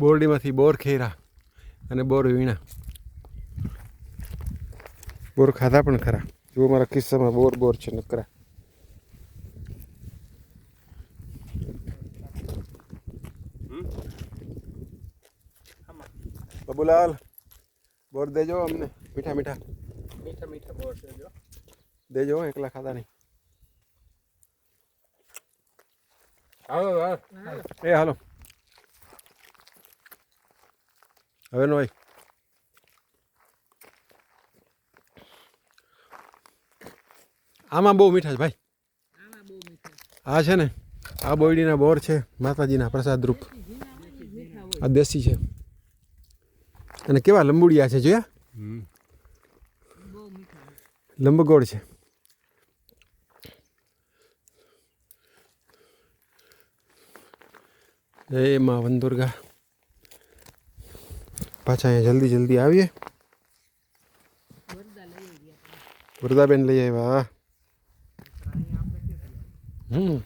બોરડીમાંથી બોર ખેરા અને બોર વીણા. બોર ખાધા પણ ખરા. જો મારા કિસ્સામાં બોર બોર છે નકરા. બબુલાલ બોર દેજો અમને. મીઠા મીઠા. મીઠા મીઠા બોર દેજો દેજો એકલા ખાતા નહીં. હાલો આવો એ હાલો. હવે no hay. આમાં બહુ મીઠા છે ભાઈ. આ છે ને આ બોયડીના બોર છે માતાજીના પ્રસાદ રૂપ. આ દેશી છે. અને કેવા લંબુડિયા છે જોયા? લંબગોળ છે. જય માં વનદુર્ગા પાછા અહીંયા જલ્દી જલ્દી આવીએ વરદાબેન લઈ આવ્યા હમ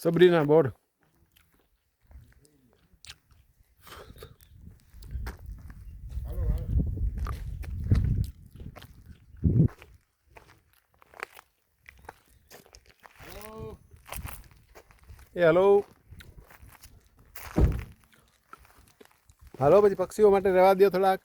સબરીના બોર્ડ એ હલો. હાલો પછી પક્ષીઓ માટે રહેવા દો થોડાક.